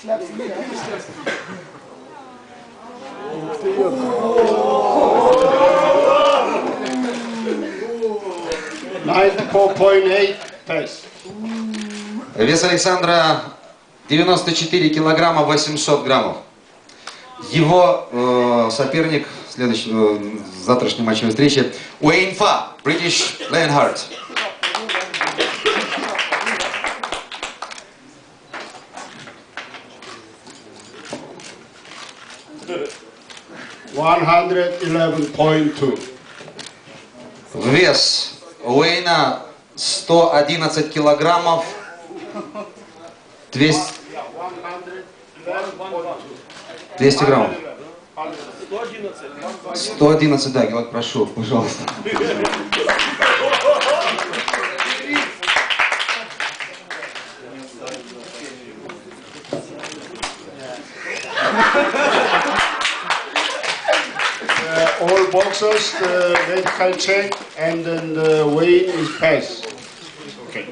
Шляпский. Ух ты, Вес Александра 94 килограмма 800 граммов. Его э, соперник следующего э, завтрашней матчевой встречи Уэйн Фа, British Lionheart. One hundred eleven point two. Вес Уэйна 111 килограммов 200, 200 граммов. 111, да, Гелак, прошу, пожалуйста. all boxers, the medical check, and then the way is passed. Okay.